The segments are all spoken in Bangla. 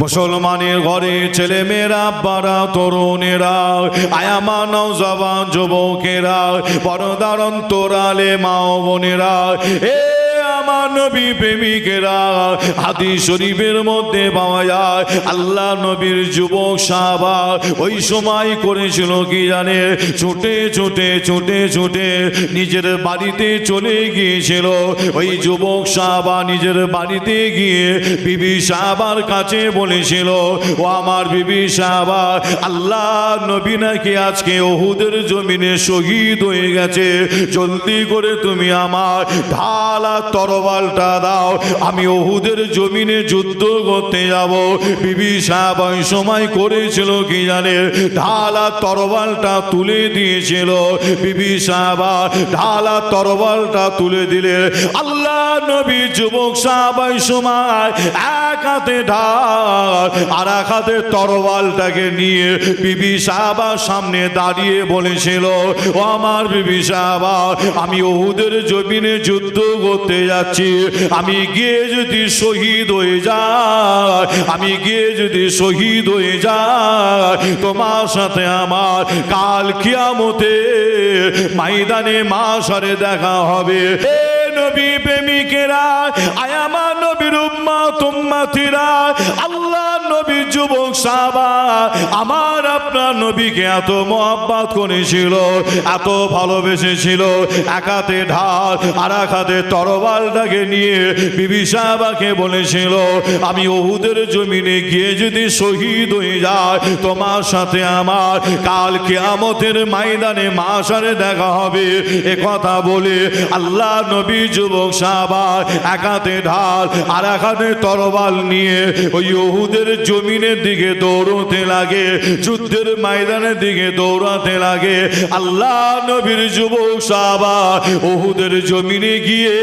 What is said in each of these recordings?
মুসলমানের ঘরে ছেলে মেয়েরা বাড়া তরুণেরা আয়ামা নৌজবান যুবকেরা পরদারণ তোরালে মা বোনেরা এ আমার নবী প্রেমিকেরা হাদি শরীফের মধ্যে পাওয়া যায়, আল্লাহ নবীর যুবক সাহাবা ওই সময় করেছিল কি জানে? ছুটে ছুটে ছুটে ছুটে নিজের বাড়িতে চলে গিয়েছিল। ওই যুবক সাহাবা নিজের বাড়িতে গিয়ে বিবি সাহাবার কাছে বলেছিল, ও আমার বিবি সাহাবা, আল্লাহ নবী নাকি আজকে ওহুদের জমিনে শহীদ হয়ে গেছে। জলদি করে তুমি আমার ঢালা তরবালটা দাও। আমি ওহুদের জমিনে যুদ্ধ করতে যাব। বিবি সাহেব ওই সময় করেছিল কি জানে ঢালা তরবালটা তুলে দিয়েছিল। বিবি সাহাবা, ঢালা তরবালটা তুলে দিলে আল্লাহ নবী যুবক সাহাব ওই সময় এক হাতে ঢাল আর এক হাতে তরবালটাকে নিয়ে বিবি সাহাবার সামনে দাঁড়িয়ে বলেছিল, ও আমার বিবি সাহাবা, আমি ওহুদের জমিনে যুদ্ধ করতে যাচ্ছি। আমি গিয়ে যদি শহীদ হয়ে যাই, আমি গিয়ে যদি শহীদ হয়ে যাই, তোমার সাথে আমার কাল কিয়ামতে ময়দানে মাসারে দেখা হবে। নবী প্রেমিকেরা আয়ামা নবীর উম্মা তুম্মাতিরা আল্লাহ যুবক সাহাবা, আমার আপনার নবীকে এত মহাব্বাত করেছিল এত ভালোবেসেছিল একাতে ঢাল আর একাতে তরবালটাকে নিয়ে বিবি সাহাবাকে বলেছিল, আমি ওহুদের জমিনে গিয়ে যদি শহীদ হয়ে যায় তোমার সাথে আমার কাল কেয়ামতের ময়দানে মাসারে দেখা হবে। এ কথা বলে আল্লাহ নবী যুবক সাহাবা একাতে ঢাল আর এক হাতে তরবাল নিয়ে ওই ওহুদের জমিনের দিকে দৌড়তে লাগে, যুদ্ধের ময়দানের দিকে দৌড়াতে লাগে। আল্লাহ নবীর যুবক সাহাবা ওহুদের জমিনে গিয়ে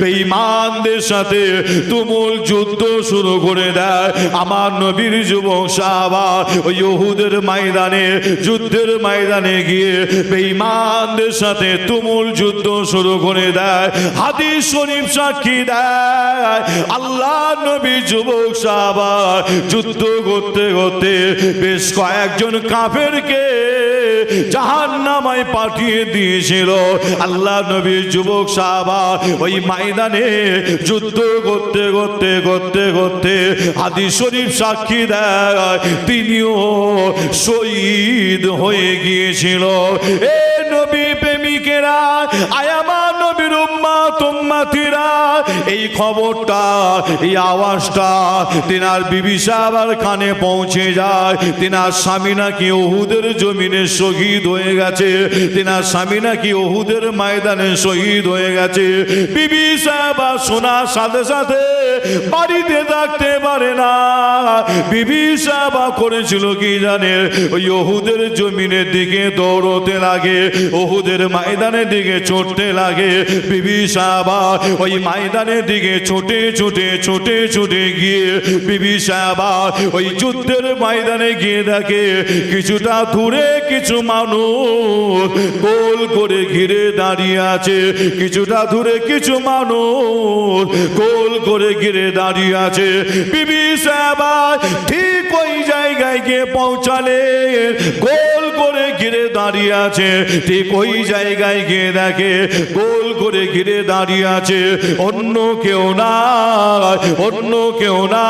বেঈমানদের সাথে তুমুল যুদ্ধ শুরু করে দেয়। আমার নবীর যুবক সাহাবা ওই ওহুদের ময়দানে, যুদ্ধের ময়দানে গিয়ে বেঈমানদের সাথে তুমুল যুদ্ধ শুরু করে দেয়। হাদিস শরীফ সাক্ষী দেয়। আল্লাহ নবী যুবক সাহাবা যুদ্ধ করতে করতে বেশ কয়েকজন কাফেরকে জাহান নামায় পাঠিয়ে দিয়েছিল। আল্লাহ নবীর যুবক সাহাবা ওই ময়দানে যুদ্ধ করতে করতে করতে করতে হাদি শরীফ সাক্ষী দেয়, তিনিও শহীদ হয়ে গিয়েছিল। এ নবী প্রেমিকেরা, আয়ামা নবীর তুম্মাতিরা এই খবরটা, এই আওয়াজটা বিবি সাহাবার কানে পৌঁছে যায়। স্বামী নাকি ওহুদের জমিনে শহীদ হয়ে গেছে। তিনার স্বামী নাকি ওহুদের ময়দানে শহীদ হয়ে গেছে। বিবি সাহাবা শোনার সাথে সাথে বাড়িতে থাকতে বিবি করেছিল কি জানে? ওই জমিনের দিকে দৌড়তে লাগে, ওহুদের ময়দানের দিকে ছুটতে লাগে। সাহাবা ওই ময়দানের দিকে ছুটে ছুটে ছুটে ছুটে গিয়ে ওই যুদ্ধের ময়দানে গিয়ে দেখে, কিছুটা দূরে কিছু মানুষ গোল করে ঘিরে দাঁড়িয়ে আছে। কিছুটা দূরে কিছু মানুষ গোল করে ঘিরে দাঁড়িয়ে আছে। সাহাবা ঠিক ওই জায়গায় গিয়ে পৌঁছালে, গোল করে ঘিরে দাঁড়িয়ে আছে। ঠিক ওই জায়গায় গিয়ে দেখে, গোল করে ঘিরে দাঁড়িয়ে আছে। অন্য কেউ না অন্য কেউ না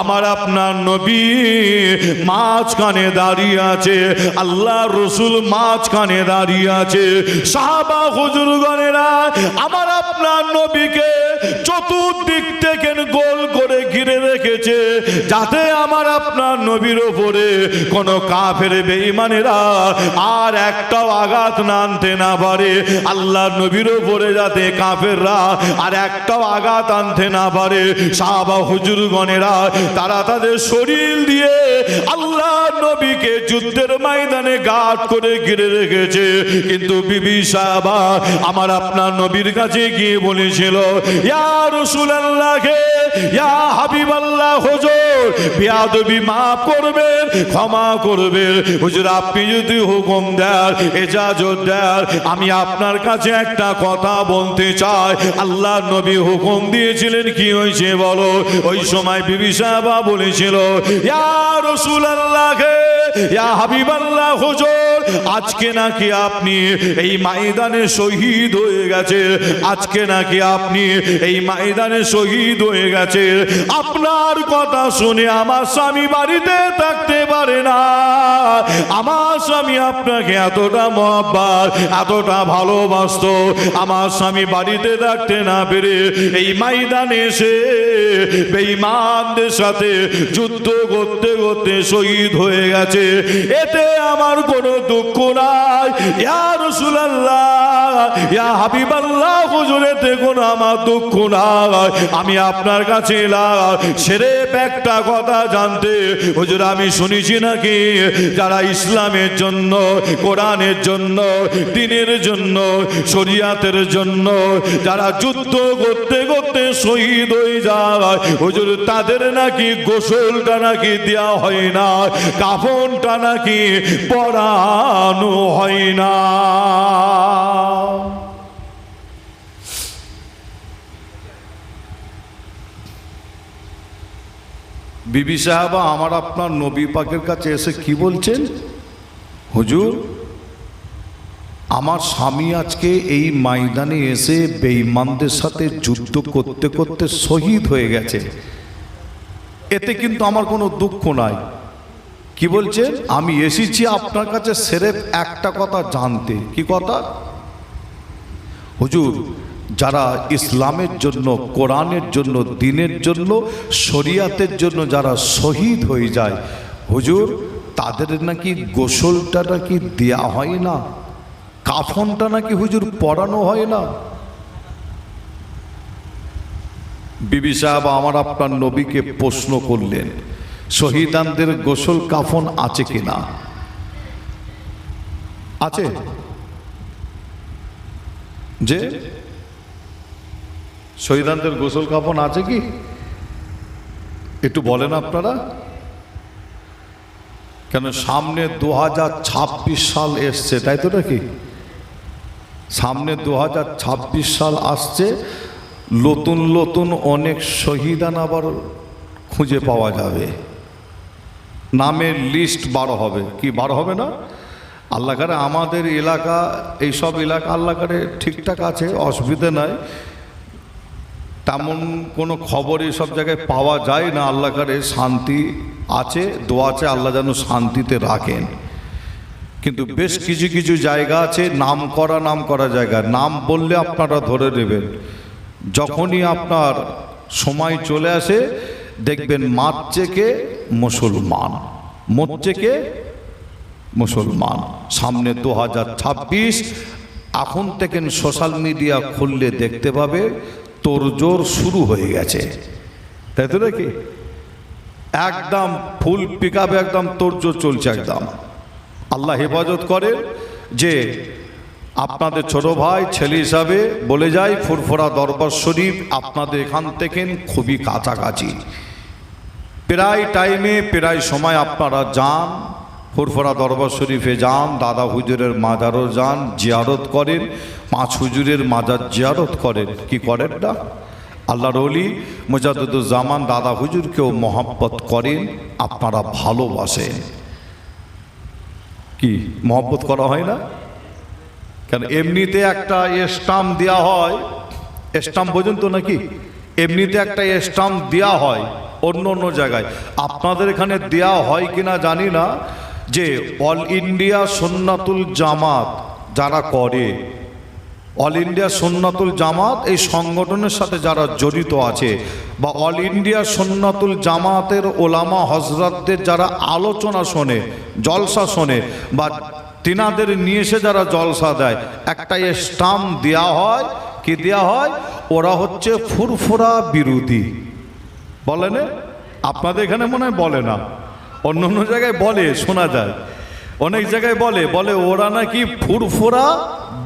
আমার আপনার নবী মাঝখানে দাঁড়িয়ে আছে। আল্লাহ রসুল মাঝখানে দাঁড়িয়ে আছে। সাহাবা হুজুরগণেরা, আমার আপনার নবীকে চতুর্দিক থেকে গোল করে ঘিরে রেখেছে, যাতে আমার আপনার নবীর ওপরে কোনো কাফের বেঈমানেরা আর একটাও আঘাত না আনতে না পারে। আল্লাহ নবীর ওপরে যাতে কাফেররা আর একটাও আঘাত আনতে না পারে, সাহাবা হুজুরগণেরা তারা তাদের শরীর দিয়ে আল্লাহ নবীকে যুদ্ধের ময়দানে গাঢ় করে ঘিরে রেখেছে। কিন্তু বিবি সাহাবা আমার আপনার নবীর কাছে গিয়ে বলেছিল ইয়া রসুলাল্লাহকে ইয়া হাবিবাল্লাহ, হুজুর, বিয়াদবি মাফ করবেন, ক্ষমা করবেন। হুজুর, আপনি যদি হুকুম দেন, এজাজত দেন, আমি আপনার কাছে একটা কথা বলতে চাই। আল্লাহ নবী হুকুম দিয়েছিলেন, কি হয়েছে বলো? ওই সময় বিবি সাহেবা বলেছিল, ইয়া রসুল আল্লাহকে ইয়া হাবিব আল্লাহ হুজুর আজকে নাকি আপনি এই ময়দানে শহীদ হয়ে গেছে। আজকে নাকি আপনি এই ময়দানে শহীদ হয়ে গেছে। আপনার কথা শুনে আমার স্বামী বাড়িতে থাকতে পারে না। আমার স্বামী আপনাকে এতটা মহাব্বার এতটা ভালোবাসত, আমার স্বামী বাড়িতে থাকতে না পেরে এই ময়দানে এসে বেঈমানদের সাথে যুদ্ধ করতে করতে শহীদ হয়ে গেছে। এতে আমার কোনো দুঃখ নাই। ইয়া রাসূলুল্লাহ ইয়া হাবিবাল্লাহ, হুজুর কোনো আমার দুঃখ আমি আপনার কাছে সেরে একটা কথা জানতে, হুজুর, আমি শুনেছি নাকি, যারা ইসলামের জন্য, কোরআনের জন্য, দিনের জন্য, শরিয়াতের জন্য, যারা যুদ্ধ করতে করতে শহীদ হয়ে যায়, হুজুর, তাদের নাকি গোসলটা নাকি দেওয়া হয় না, কাফনটা নাকি পরানো হয় না। বিবি সাহেবা, আমার আপনার নবী পাকের কাছে এসে কি বলছেন? হুজুর, আমার স্বামী আজকে এই ময়দানে এসে বেঈমানদের সাথে যুদ্ধ করতে করতে শহীদ হয়ে গেছে। এতে কিন্তু আমার কোনো দুঃখ নাই। কি বলছেন? আমি এসেছি আপনার কাছে সেরেফ একটা কথা জানতে। কি কথা? হুজুর, যারা ইসলামের জন্য, কোরআনের জন্য, দিনের জন্য, শরিয়াতের জন্য যারা শহীদ হয়ে যায়, হুজুর, তাদের নাকি গোসলটা নাকি দেয়া হয় না? কাফনটা নাকি হুজুর পরানো হয় না? বিবি সাহেব, আমার আপনার নবীকে প্রশ্ন করলেন, শহীদানদের গোসল কাফন আছে কিনা? আছে। যে শহীদানদের গোসল কাপন আছে কি? একটু বলেন আপনারা। কেন সামনে দু হাজার ছাব্বিশ সাল এসছে, তাই তো নাকি? সামনে দু হাজার ছাব্বিশ সাল আসছে, নতুন নতুন অনেক শহীদান আবার খুঁজে পাওয়া যাবে। নামের লিস্ট বারো হবে। কি বারো হবে না? আল্লাহকারে আমাদের এলাকা, এইসব এলাকা আল্লাহ আল্লাহকারে ঠিকঠাক আছে, অসুবিধে নাই। তেমন কোনো খবর সব জায়গায় পাওয়া যায় না, আল্লাহ আল্লাহকারে শান্তি আছে, দোয়া আছে, আল্লাহ যেন শান্তিতে রাখেন। কিন্তু বেশ কিছু কিছু জায়গা আছে, নাম করা নাম করা জায়গা। নাম বললে আপনারা ধরে নেবেন। যখনই আপনার সময় চলে আসে, দেখবেন মারছে কে মুসলমান মরছে কে মুসলমান। সামনে দু হাজার ছাব্বিশ, এখন থেকে সোশ্যাল মিডিয়া খুললে দেখতে পাবে তোরজোর শুরু হয়ে গেছে। তাই তো নাকি? একদম ফুল পিক একদম তোরজোর চলছে একদম। আল্লাহ হেফাজত করে যে আপনাদের ছোট ভাই, ছেলে হিসাবে বলে যায়, ফুরফুরা দরবার শরীফ আপনাদের এখান থেকে খুবই কাছাকাছি। প্রায় টাইমে প্রায় সময় আপনারা যান ফুরফুরা দরবার শরীফে যান, দাদা হুজুরের মাজারও যান, জিয়ারত করেন, পাঁচ হুজুরের মাজার জিয়ারত করেন। কি করেন না আল্লাহর অলি মুজাদুজ্জামান দাদা হুজুরকেও মহাব্বত করেন, আপনারা ভালোবাসেন। কি, মহব্বত করা হয় না? কেন, এমনিতে একটা স্টাম্প দেওয়া হয়, স্টাম্প বোঝেন তো নাকি? এমনিতে একটা স্টাম্প দেওয়া হয় অন্য অন্য জায়গায়। আপনাদের এখানে দেওয়া হয় কিনা জানি না যে অল ইন্ডিয়া সন্ন্যাতুল জামাত যারা করে, অল ইন্ডিয়া সন্ন্যাতুল জামাত এই সংগঠনের সাথে যারা জড়িত আছে বা অল ইন্ডিয়া সন্ন্যাতুল জামাতের ওলামা হজরতদের যারা আলোচনা শোনে, জলসা শোনে বা তিনাদের নিয়ে এসে যারা জলসা দেয় একটা স্টাম্প দেওয়া হয়, কি দেওয়া হয়? ওরা হচ্ছে ফুরফুরা বিরোধী। বলে না আপনাদের এখানে মনে হয় বলে না। অন্য অন্য জায়গায় বলে, শোনা যায়। অনেক জায়গায় বলে বলে, ওরা নাকি ফুরফুরা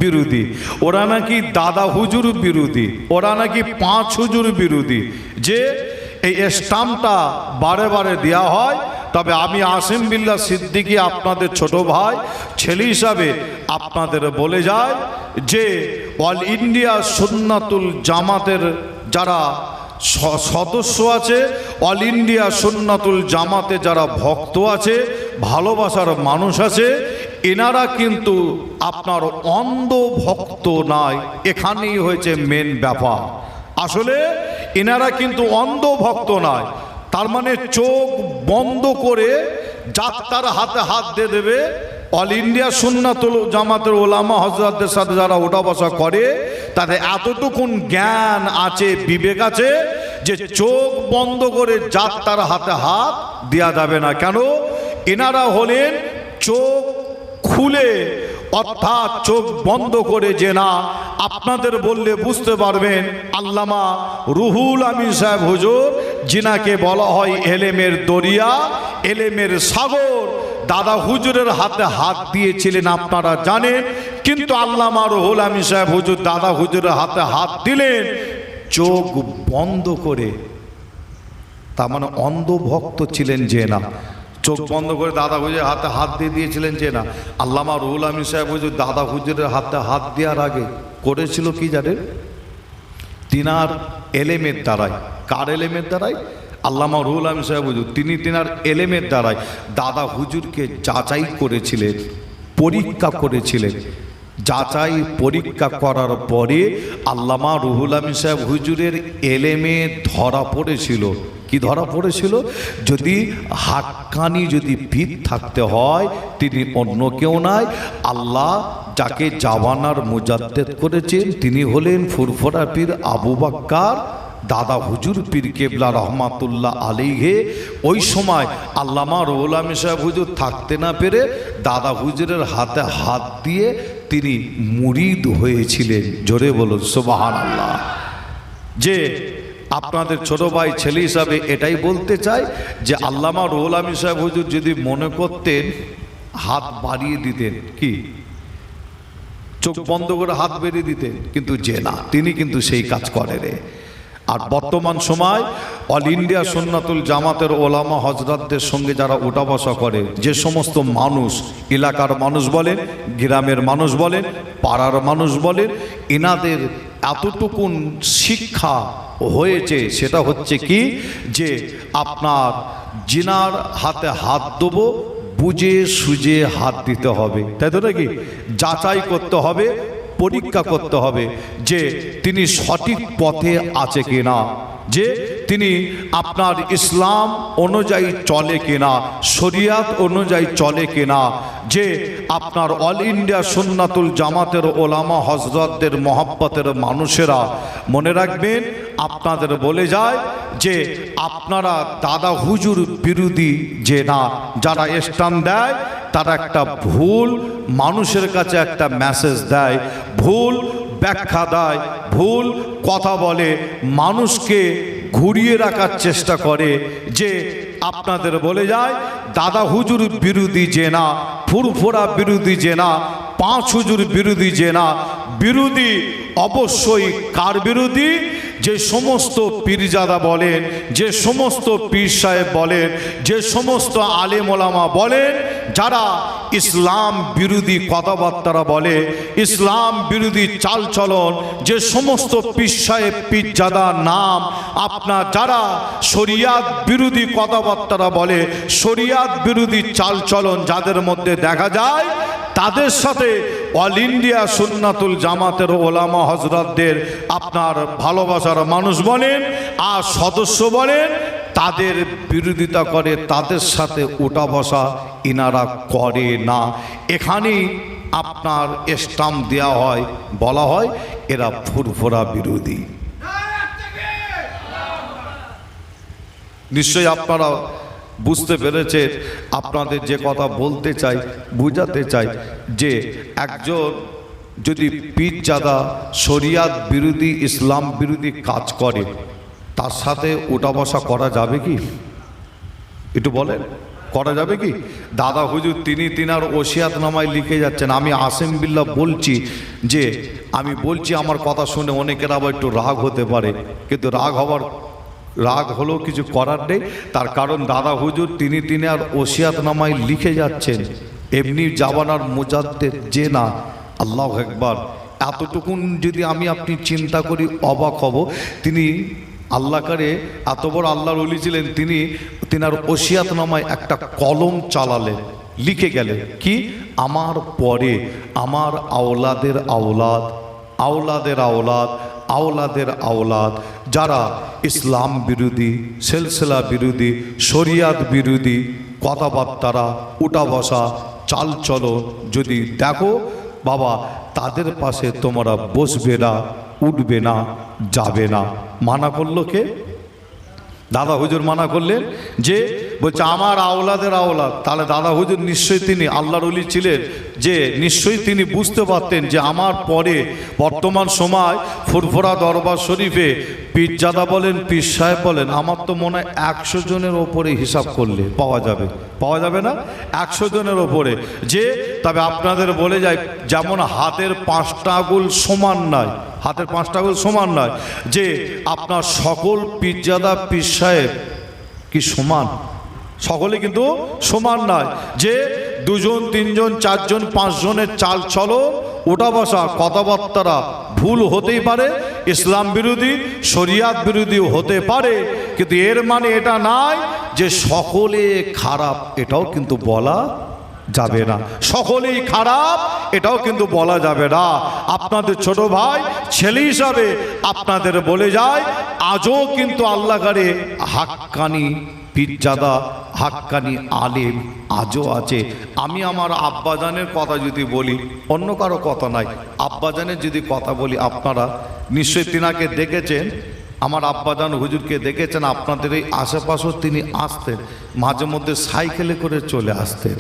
বিরোধী, ওরা নাকি দাদা হুজুর বিরোধী, ওরা নাকি পাঁচ হুজুর বিরোধী। যে এই স্টাম্পটা বারে বারে দেওয়া হয়, তবে আমি আসিম বিল্লা সিদ্দিকি আপনাদের ছোট ভাই, ছেলে হিসাবে আপনাদের বলে যায় যে, অল ইন্ডিয়া সুন্নাতুল জামাতের যারা সদস্য আছে, অল ইন্ডিয়া সুন্নাতুল জামাতে যারা ভক্ত আছে, ভালোবাসার মানুষ আছে, এনারা কিন্তু আপনার অন্ধ ভক্ত নয় এখানেই হয়েছে মেন ব্যাপার। আসলে এনারা কিন্তু অন্ধ ভক্ত নয় তার মানে চোখ বন্ধ করে যাত্রার হাতে হাত দিয়ে দেবে অল ইন্ডিয়া সুন্নাতুল জামাতের ওলামা হজরতদের সাথে যারা ওঠা বসা করে, তাদের এতটুকুন জ্ঞান আছে, বিবেক আছে, যে চোখ বন্ধ করে যাত্রার হাতে হাত দেওয়া যাবে না। কেন? এনারা হলেন চোখ খুলে, অর্থাৎ চোখ বন্ধ করে যে না, আপনাদের বললে বুঝতে পারবেন, আল্লামা রুহুল আমিন সাহেব হুজুর জিনাকে বলা হয় এলেমের দরিয়া, এলেমের সাগর দাদা হুজুরের হাতে হাত দিয়েছিলেন, আপনারা জানেন। কিন্তু আল্লামা রুহুল আমিন সাহেব হুজুর, দাদা হুজুরের হাতে হাত দিলেন, চোখ বন্ধ করে। তার মানে অন্ধভক্ত ছিলেন যে না। চোখ বন্ধ করে দাদা হুজুরের হাতে হাত দিয়ে দিয়েছিলেন যে না। আল্লামা রুহুল আমিন সাহেব হুজুর, দাদা হুজুরের হাতে হাত দেওয়ার আগে করেছিল কি জানেন? তিনার এলেমের দ্বারাই কার এলেমের দ্বারাই আল্লামা রুহুল আমিন সাহেব হুজুর, তিনি তিনার এলেমের দ্বারাই দাদা হুজুরকে যাচাই করেছিলেন, পরীক্ষা করেছিলেন। যাচাই পরীক্ষা করার পরে আল্লামা রুহুল আমিন সাহেব হুজুরের এলেমে ধরা পড়েছিল। কি ধরা পড়েছিল? যদি হাক্কানি যদি ভিত থাকতে হয়, তিনি অন্য কেউ নাই। আল্লাহ যাকে জাবানার মুজাদ্দেদ করেছেন, তিনি হলেন ফুরফরা পীর আবু বাক্কার দাদা হুজুর পীর কেবলা রহমাতুল্লাহ আলিহে ওই সময় আল্লামা রৌলাম সাহেব হুজুর থাকতে না পেরে দাদা হুজুরের হাতে হাত দিয়ে তিনি মুরিদ হয়েছিলেন। জোরে বলুন সোবাহান আল্লাহ যে আপনাদের ছোট ভাই ছেলে হিসাবে এটাই বলতে চাই যে আল্লামা রুহুল সাহেব হুজুর যদি মনে করতেন, হাত বাড়িয়ে দিতেন কি? চোখ বন্ধ করে হাত বেরিয়ে দিতেন, কিন্তু যে না, তিনি কিন্তু সেই কাজ করে রে। আর বর্তমান সময় অল ইন্ডিয়া সুন্নাতুল জামাতের ওলামা হজরতদের সঙ্গে যারা ওঠা বসা করে, যে সমস্ত মানুষ, এলাকার মানুষ বলেন, গ্রামের মানুষ বলেন, পাড়ার মানুষ বলেন, এনাদের এতটুকুন শিক্ষা হয়েছে, সেটা হচ্ছে কি? যে আপনার জিনার হাতে হাত দেবো, বুঝে সুজে হাত দিতে হবে। তাই তো নাকি? যাচাই করতে হবে পরীক্ষা করতে হবে যে তিনি সঠিক পথে আছে কিনা, যে তিনি আপনার ইসলাম অনুযায়ী চলে কিনা, শরিয়াত অনুযায়ী চলে কিনা, যে আপনার অল ইন্ডিয়া সুন্নাতুল জামাতের ওলামা হজরতদের মহাব্বতের মানুষেরা মনে রাখবেন, আপনাদের বলে যায় যে আপনারা দাদা হুজুর বিরোধী যে না, যারা স্টান দেয় তারা একটা ভুল মানুষের কাছে একটা মেসেজ দেয়, ভুল ব্যাখ্যা দেয়, ভুল কথা বলে, মানুষকে ঘুরিয়ে রাখার চেষ্টা করে যে আপনাদের বলে যায়, দাদা হুজুর বিরোধী যে না, ফুরফুরা বিরোধী যে না, পাঁচ হুজুর বিরোধী যে না, বিরোধী অবশ্যই কার বিরোধী? যে সমস্ত পীরজাদা বলেন, যে সমস্ত পীর সাহেব বলেন, যে সমস্ত আলেম ওলামা বলেন, যারা ইসলাম বিরোধী কথাবার্তারা বলে, ইসলাম বিরোধী চালচলন, যে সমস্ত পীর সাহেব, পীরজাদা নাম, আপনার যারা শরিয়াত বিরোধী কথাবার্তারা বলে, শরিয়াত বিরোধী চালচলন যাদের মধ্যে দেখা যায়, তাদের সাথে অল ইন্ডিয়া সুন্নাতুল জামাতের ওলামা হজরতদের আপনার ভালোবাসার মানুষ বলেন আর সদস্য বলেন, তাদের বিরোধিতা করে, তাদের সাথে ওটা বসা ইনারা করে না। এখানেই আপনার স্টাম্প দেওয়া হয়, বলা হয় এরা ফুরফুরা বিরোধী। নিশ্চয়ই আপনারা বুঝতে পেরেছে, আপনাদের যে কথা বলতে চাই, বুঝাতে চাই, যে একজন যদি পীরজাদা শরিয়াত বিরোধী, ইসলাম বিরোধী কাজ করে, তার সাথে ওঠা বসা করা যাবে কি? একটু বলেন, করা যাবে কি? দাদা হুজুর, তিনি তিনার ওসিয়াত নামায় লিখে যাচ্ছেন, আমি আসেম বিল্লাহ বলছি যে, আমি বলছি আমার কথা শুনে অনেকের আবার একটু রাগ হতে পারে, কিন্তু রাগ হওয়ার রাগ হলেও কিছু করার নেই। তার কারণ দাদা হুজুর, তিনি তিনি আর ওসিয়াত নামায় লিখে যাচ্ছেন। এমনি জাবানার মুজাদ্দের যে না, আল্লাহ একবার এতটুকুন যদি আমি আপনি চিন্তা করি অবাক হব। তিনি আল্লাহকারে এত বড় আল্লাহর অলি ছিলেন, তিনি তিনার ওসিয়াত নামায় একটা কলম চালালেন, লিখে গেলেন। কি? আমার পরে, আমার আওলাদের আওলাদ আওলাদের আওলাদ আওলাদের আওলাদ, যারা ইসলাম বিরোধী, সেলসেলা বিরোধী, শরিয়াত বিরোধী কথাবার্তারা উঠা বসা চাল চলো যদি দেখো, বাবা, তাদের পাশে তোমরা বসবে না, উঠবে না, যাবে না। মানা করল কে? দাদা হুজুর মানা করলেন যে বলছে, আমার আওলাদের আওলাদ। তাহলে দাদা হুজুর, নিশ্চয়ই তিনি আল্লাহর অলি ছিলেন যে নিশ্চয়ই তিনি বুঝতে পারতেন যে আমার পরে বর্তমান সময় ফুরফুরা দরবার শরীফে পীরজাদা বলেন, পীর সাহেব বলেন, আমার তো মনে হয় একশো জনের ওপরে হিসাব করলে পাওয়া যাবে। পাওয়া যাবে না? একশো জনের ওপরে। যে, তবে আপনাদের বলে যায়, যেমন হাতের পাঁচটা আগুল সমান নয়, হাতের পাঁচটা আগুল সমান নয়, যে আপনার সকল পীরজাদা, পীর সাহেব কি সমান? সকলে কিন্তু সমান নয়। যে দুজন, তিনজন, চারজন, পাঁচজনের চাল চলো, ওটা বসা কথাবার্তারা ভুল হতেই পারে, ইসলাম বিরোধী, শরিয়াত বিরোধী হতে পারে, কিন্তু এর মানে এটা নাই যে সকলে খারাপ, এটাও কিন্তু বলা যাবে না। সকলেই খারাপ, এটাও কিন্তু বলা যাবে না। আপনাদের ছোট ভাই, ছেলে হিসাবে আপনাদের বলে যায়, আজও কিন্তু আল্লাহ আল্লাহকারে হাক্কানি পীরজাদা হাক্কানি আলেম আজও আছে। আমি আমার আব্বাজানের কথা যদি বলি, অন্য কারও কথা নাই। আব্বাজানের যদি কথা বলি আপনারা, নিশ্চয়ই তিনাকে দেখেছেন। আমার আব্বাজান হুজুরকে দেখেছেন, আপনাদের এই আশেপাশেও তিনি আসতেন। মাঝে মধ্যে সাইকেলে করে চলে আসতেন।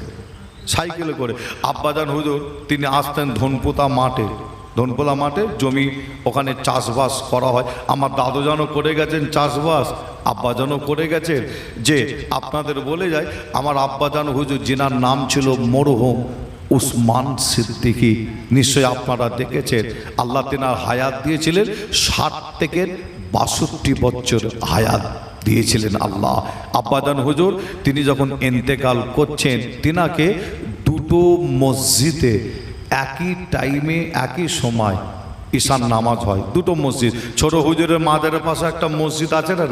সাইকেলে করে। আব্বাজান হুজুর, তিনি আসতেন ধনপুতা মাঠে। ধনপোলা মাঠে জমি ওখানে চাষবাস করা হয়। আমার দাদুজানও করে গেছেন চাষবাস আব্বাজানও করে গেছেন, যে আপনাদের বলে যায়, আমার আব্বাজান হুজুর যিনার নাম ছিল মরহুম উসমান সিদ্দিকি। নিশ্চয়ই আপনারা দেখেছেন, আল্লাহ তিনার হায়াত দিয়েছিলেন, ষাট থেকে বাষট্টি বছর হায়াত দিয়েছিলেন আল্লাহ। আব্বাজান হুজুর, তিনি যখন এন্তেকাল করছেন, তিনাকে দুটো মসজিদে একই টাইমে, একই সময় ঈশান নামাজ হয়। দুটো মসজিদ, ছোট হুজুরের মাদের পাশে একটা মসজিদ আছে না?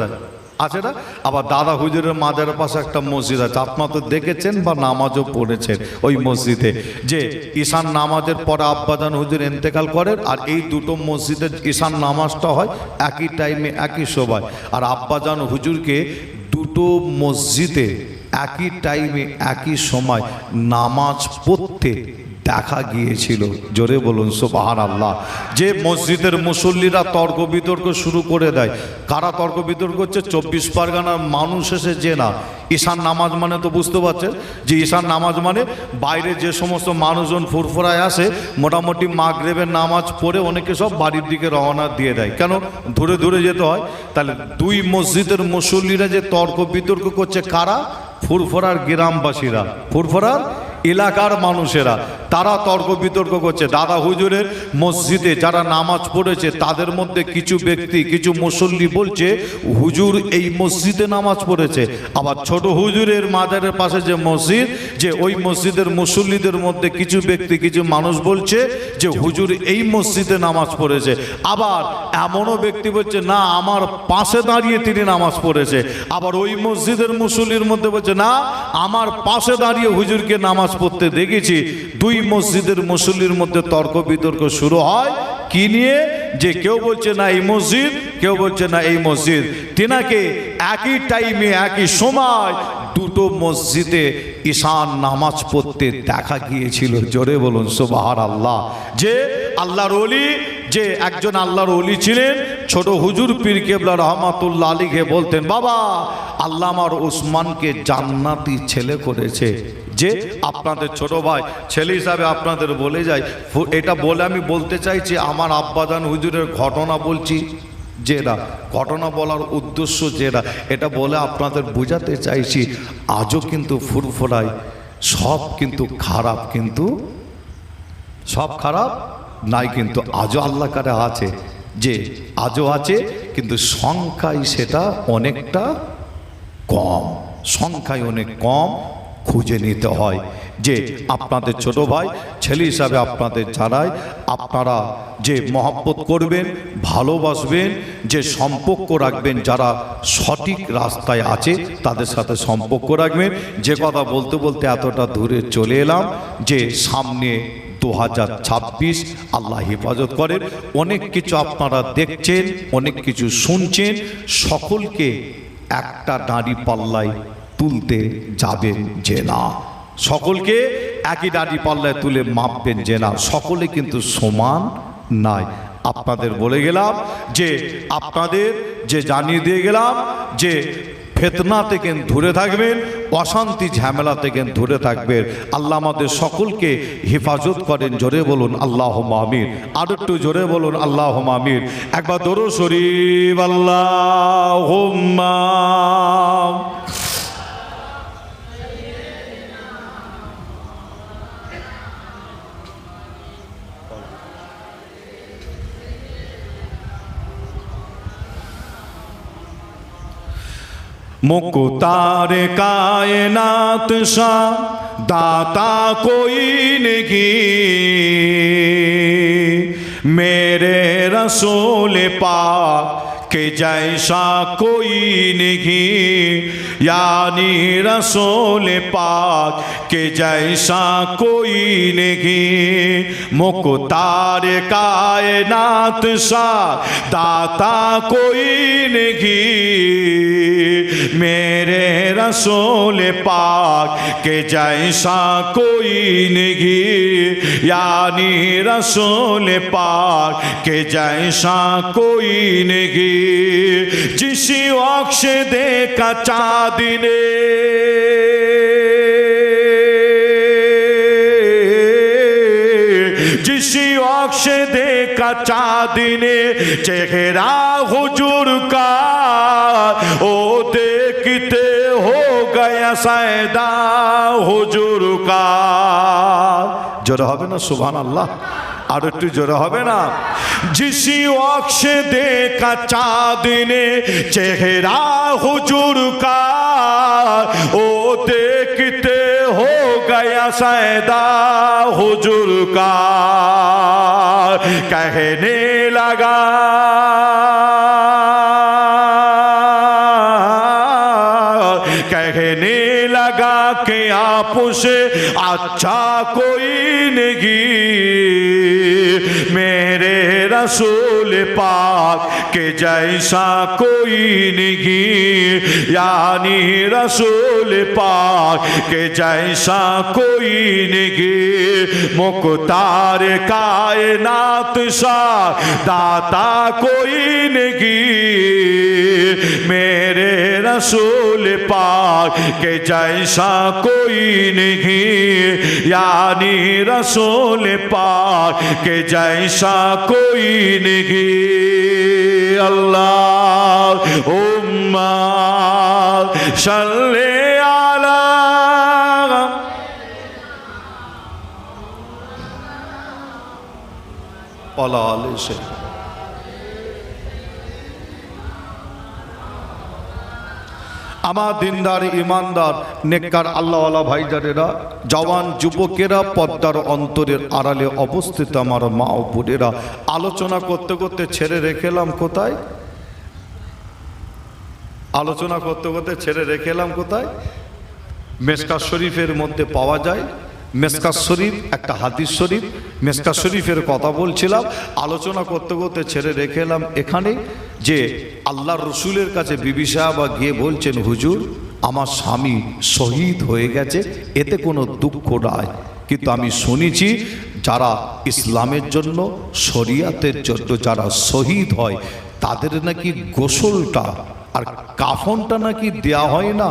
আছে না? আবার দাদা হুজুরের মাদের পাশে একটা মসজিদ আছে। আপনার তো দেখেছেন বা নামাজও পড়েছেন ওই মসজিদে। যে ঈশান নামাজের পরে আব্বাজান হুজুর এন্তেকাল করেন আর এই দুটো মসজিদে ঈশান নামাজটা হয় একই টাইমে, একই সময়। আর আব্বাজান হুজুরকে দুটো মসজিদে একই টাইমে, একই সময় নামাজ পড়তে দেখা গিয়েছিল। জোরে বলুন সোবাহান আল্লাহ যে মসজিদের মুসল্লিরা তর্ক বিতর্ক শুরু করে দেয়। কারা তর্ক বিতর্ক হচ্ছে চব্বিশ পরগনার মানুষ এসে যে না ঈশান নামাজ মানে তো বুঝতে পারছেন? যে ঈশান নামাজ মানে বাইরে যে সমস্ত মানুষজন ফুরফুরায় আসে, মোটামুটি মাগরেবের নামাজ পড়ে অনেকে সব বাড়ির দিকে রওনা দিয়ে দেয়। কেন? ধরে ধরে যেতে হয়। তাহলে দুই মসজিদের মুসল্লিরা যে তর্ক বিতর্ক করছে, কারা? ফুরফরার গ্রামবাসীরা। ফুরফুরার এলাকার মানুষেরা, তারা তর্ক বিতর্ক করছে। দাদা হুজুরের মসজিদে যারা নামাজ পড়েছে, তাদের মধ্যে কিছু ব্যক্তি, কিছু মুসল্লি বলছে, হুজুর এই মসজিদে নামাজ পড়েছে। আবার ছোট হুজুরের মাজারের পাশে যে মসজিদ, যে ওই মসজিদের মুসল্লিদের মধ্যে কিছু ব্যক্তি, কিছু মানুষ বলছে যে, হুজুর এই মসজিদে নামাজ পড়েছে। আবার এমনও ব্যক্তি বলছে, না, আমার পাশে দাঁড়িয়ে তিনি নামাজ পড়েছে। আবার ওই মসজিদের মুসল্লির মধ্যে বলছে, না, আমার পাশে দাঁড়িয়ে হুজুরকে নামাজ পড়তে দেখেছি, দুই মসজিদের মুসল্লির মধ্যে তর্ক বিতর্ক শুরু হয়। কি নিয়ে? যে কেউ বলছে, না, এই মসজিদ। কেউ বলছে, না, এই মসজিদ। তিনাকে একই টাইমে একই সময় দুটো মসজিদে ঈশান নামাজ পড়তে দেখা গিয়েছিল। জোরে বলুন সোবাহার আল্লাহ যে আল্লাহর অলি যে একজন আল্লাহর অলি ছিলেন, ছোট হুজুর পীর কেবলা রহমাতুল্লাহ আলীকে বলতেন, বাবা, আল্লাহ আমার ওসমানকে জান্নাতি ছেলে করেছে। যে আপনাদের ছোট ভাই, ছেলে হিসাবে আপনাদের বলে যাই এটা বলে আমি বলতে চাইছি, আমার আব্বাজান হুজুরের ঘটনা বলছি যেটা ঘটনা বলার উদ্দেশ্য যেটা এটা বলে আপনাদের বোঝাতে চাইছি, আজও কিন্তু ফুরফুরায়, সব কিন্তু খারাপ কিন্তু, সব খারাপ নাই কিন্তু, আজও আল্লাহ কারে আছে, যে আজও আছে, কিন্তু সংখ্যায় সেটা অনেকটা কম, সংখ্যায় অনেক কম খুঁজে নিতে হয় যে আপনাদের ছোট ভাই, ছেলে হিসাবে আপনাদের জানায় আপনারা যে মহব্বত করবেন, ভালোবাসবেন, যে সম্পর্ক রাখবেন, যারা সঠিক রাস্তায় আছে, তাদের সাথে সম্পর্ক রাখবেন। যে কথা বলতে বলতে এতটা দূরে চলে এলাম যে সামনে দু হাজার ছাব্বিশ আল্লাহ হেফাজত করেন। অনেক কিছু আপনারা দেখছেন, অনেক কিছু শুনছেন। সকলকে একটা দাঁড়ি পাল্লায় তুলতে যাবেন না সকলকে একই দাঁড়ি পাল্লায় তুলে মাপবেন না সকলে কিন্তু সমান নাই আপনাদের বলে গেলাম যে, আপনাদের যে জানিয়ে দিয়ে গেলাম যে ফেতনা থেকে দূরে থাকবেন, অশান্তি ঝামেলা থেকে দূরে থাকবেন, আল্লাহ আমাদের সকলকে হেফাজত করেন। জোরে বলুন আল্লাহ মামির আর একটু জোরে বলুন আল্লাহ মামির একবার দরো শরীফ আল্লাহ मुकुतार कायनात सा दाता कोई नहीं मेरे रसूल पाक के जैसा कोई नहीं, यानी रसूल पाक के जैसा कोई नहीं। मुकुतार कायनात सा दाता कोई नहीं। मेरे रसूल पाक के जैसा कोई नहीं, यानी रसूल पाक के जैसा कोई नहीं। जिस अक्ष देखा चाँद ने जिस अक्ष देखा चाँद ने चेहरा हुजूर का ओ देखते हो गया सैदा হুজুর কা জোরে হবে না সুবহান আল্লাহ আর একটু জোরে হবে না जिसी अक्ष देखा चाँद ने चेहरा हुजूर का ओ देखते हो गया सैदा हुजूर का कहने लगा कहने लगा कि आप से अच्छा कोई नहीं मेरे रसूल पाक के जैसा कोई नहीं। यानी रसूल पाक के जैसा कोई नहीं। मुख्तार कायनात सा दाता कोई नहीं। मेरे रसूल पाक के जैसा कोई नहीं यानी रसूल पाक के जैसा कोई नहीं अल्लाह उम्मा सल्ले आला अलाल से আমার দিনদার, ইমানদার, নেককার আল্লাহওয়ালা ভাইজারেরা জওয়ান যুবকেরা পদ্মার অন্তরের আড়ালে অবস্থিত আমার মা ও বোনেরা, আলোচনা করতে করতে ছেড়ে রেখেলাম কোথায়? আলোচনা করতে করতে ছেড়ে রেখেলাম কোথায়? মেসকা শরীফের মধ্যে পাওয়া যায়। মেসকা শরীফ, একটা হাদিস শরীফ। মেসকা শরীফের কথা বলছিলাম, আলোচনা করতে করতে ছেড়ে রেখে এলাম এখানে যে আল্লাহ রসুলের কাছে বিবি সাহাবা গিয়ে বলছেন, হুজুর, আমার স্বামী শহীদ হয়ে গেছে, এতে কোনো দুঃখ নাই। কিন্তু আমি শুনেছি যারা ইসলামের জন্য, শরিয়াতের জন্য যারা শহীদ হয়, তাদের নাকি গোসলটা আর কাফনটা নাকি দেয়া হয় না।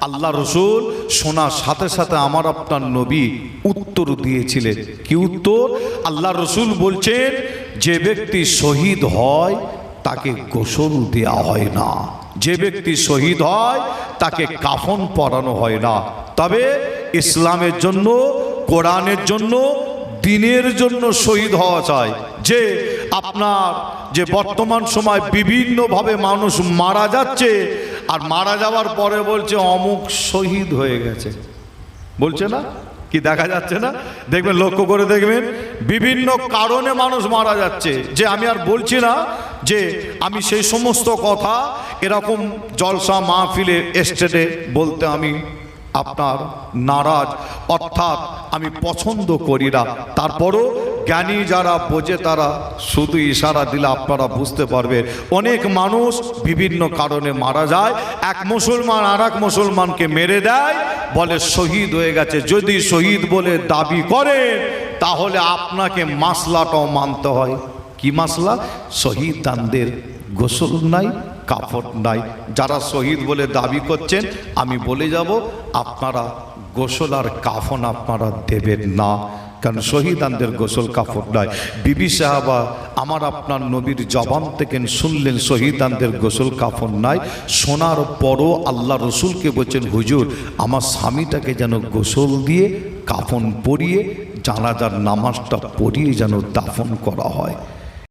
আল্লাহ রসুল শোনার সাথে সাথে আমার আপনার নবী উত্তর দিয়েছিলেন। কি উত্তর? আল্লাহ রসুল বলছেন, যে ব্যক্তি শহীদ হয়, তাকে গোসল দেয়া হয় না। যে ব্যক্তি শহীদ হয়, তাকে কাফন পরানো হয় না। তবে ইসলামের জন্য, কোরআনের জন্য, দিনের জন্য শহীদ হওয়া চাই। যে আপনার, যে বর্তমান সময় বিভিন্নভাবে মানুষ মারা যাচ্ছে আর মারা যাওয়ার পরে বলছে, অমুক শহীদ হয়ে গেছে। বলছে না? কি দেখা যাচ্ছে না? দেখবেন, লক্ষ্য করে দেখবেন, বিভিন্ন কারণে মানুষ মারা যাচ্ছে। যে আমি আর বলছি না যে আমি সেই সমস্ত কথা, এরকম জলসা মাহফিলে এস্টেটে বলতে আমি আপনার নারাজ। অর্থাৎ আমি পছন্দ করি না। তারপরও জ্ঞানী যারা বোঝে তারা শুধু ইশারা দিলে আপনারা বুঝতে পারবেন। অনেক মানুষ বিভিন্ন কারণে মারা যায়। এক মুসলমান আর এক মুসলমানকে মেরে দেয়, বলে শহীদ হয়ে গেছে। যদি শহীদ বলে দাবি করে তাহলে আপনাকে মাসলাটাও মানতে হয়। কি মাসলা? শহীদ দানদের গোসল নাই কাপড় নাই। যারা শহীদ বলে দাবি করছেন, আমি বলে যাব, আপনারা গোসল আর কাফন আপনারা দেবেন না। কারণ শহীদানদের গোসল কাপড় নয়। বিবি সাহাবা, আমার আপনার নবীর জবান থেকে শুনলেন শহীদানদের গোসল কাপড় নাই। শোনার পরও আল্লাহ রসুলকে বলছেন, হুজুর, আমার স্বামীটাকে যেন গোসল দিয়ে কাফন পরিয়ে জানাজার নামাজটা পড়িয়ে যেন দাফন করা হয়।